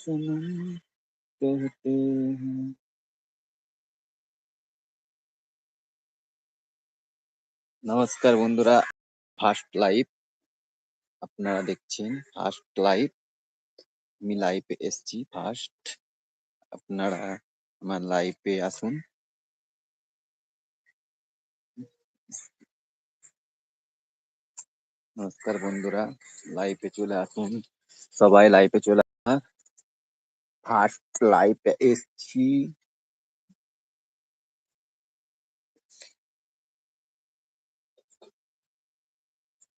సమ అంటే నమస్కార్ బంధురా ఫస్ట్ లైఫ్ আপনারা dekhchen ఫస్ట్ లైఫ్ మిలైప్ ఎస్జీ ఫస్ట్ আপনারা మా లైఫ్ పే ఆసన్ నమస్కార్ బంధురా లైఫ్ పే చలే ఆసన్ సబాయ లైఫ్ పే చలే past life is she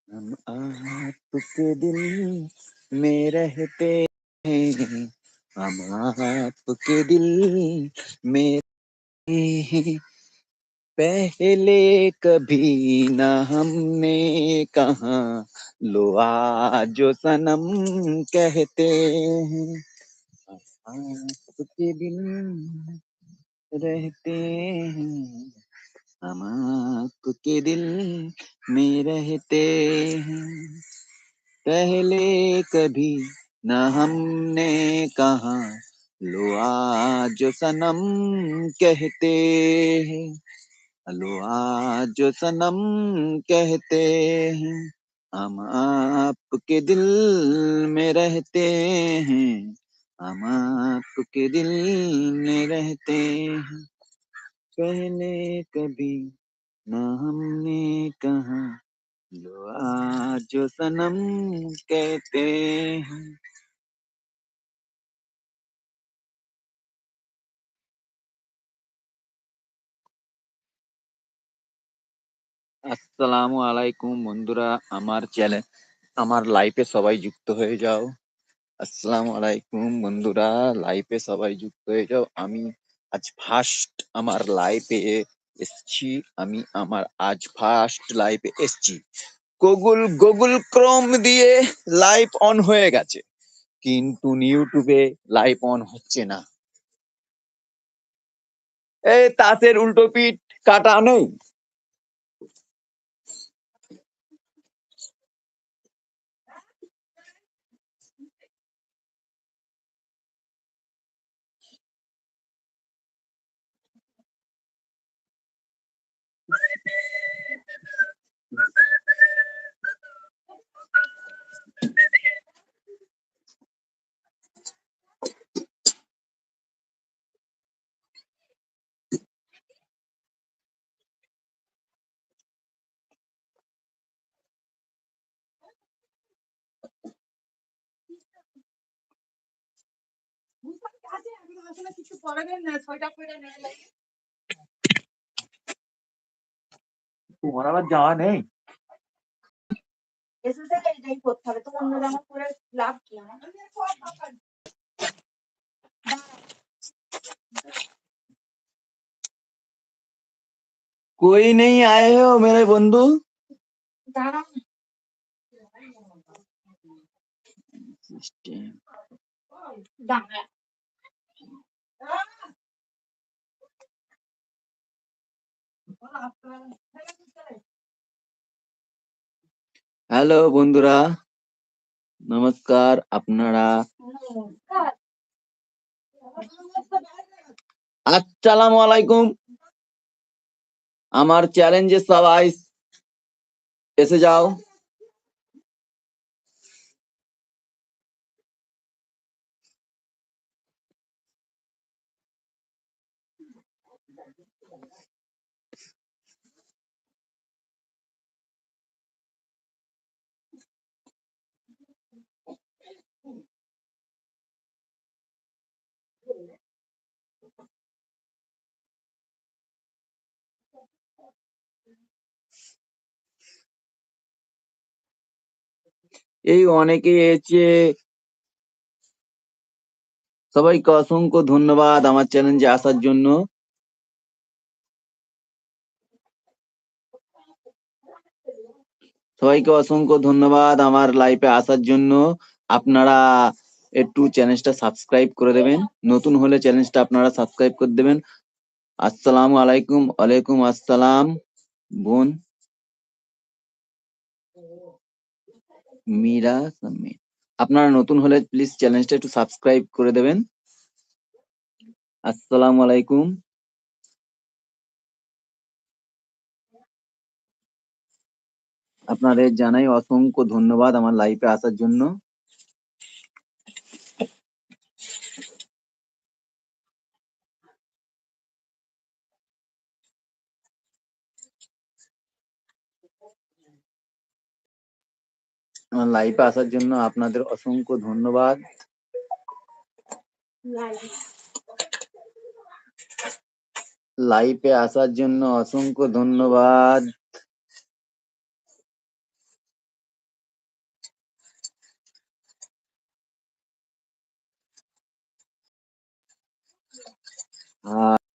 हम आपके दिल में रहते हैं हम आपके दिल में रहते हैं पहले कभी ना हमने कहा लो आज जो सनम कहते हैं आपके बिन रहते हैं हम आपके दिल में रहते हैं पहले कभी न हमने कहा लो आज सनम कहते हैं लो आज सनम कहते हैं हम आपके दिल में रहते हैं हम आपके दिल में रहते हैं पहले कभी ना हमने कहा जो आज सनम कहते हैं असलम बंधुरा चैनल हमार सबाई जुक्त हो जाओ আসসালামু আলাইকুম বন্ধুরা লাইফে সবাই যুক্ত হয়ে যাও আমি আজ ফার্স্ট আমার লাইফে এসছি আমি আমার আজ ফার্স্ট লাইফে এসছি গুগল গুগল ক্রোম দিয়ে লাইভ অন হয়ে গেছে কিন্তু ইউটিউবে লাইভ অন হচ্ছে না এ তাঁতের উল্টো পিঠ কাটা নেই ওখানে কিছু পরে না ছয়টা পরে নেয় লাগে তোমার আবার कोई नहीं आए আপনার हेलो বন্ধুরা নমস্কার আপনারা আলছালম আলাইকুম আমার চ্যালেঞ্জে সবাই এসে যাও এই অনেকে এসে সবাইকে অসংখ্য ধন্যবাদ আমার চ্যালেঞ্জে আসার জন্য সবাইকে অসংখ্য ধন্যবাদ আমার লাইফে আসার জন্য আপনারা একটু চ্যালেঞ্জটা সাবস্ক্রাইব করে দেবেন নতুন হলে চ্যালেঞ্জটা আপনারা সাবস্ক্রাইব করে দেবেন আসসালামু আলাইকুম ওয়ালাইকুম আসসালাম বোন মিরা সামিট আপনারা নতুন হলে প্লিজ চ্যানেলটা একটু সাবস্ক্রাইব করে দেবেন আসসালামু আলাইকুম আপনাদের জানাই অসংখ্য ধন্যবাদ আমার লাইফে আসার জন্য অনলাইনে আসার জন্য আপনাদের অসংখ্য ধন্যবাদ লাইভে আসার জন্য অসংখ্য ধন্যবাদ আ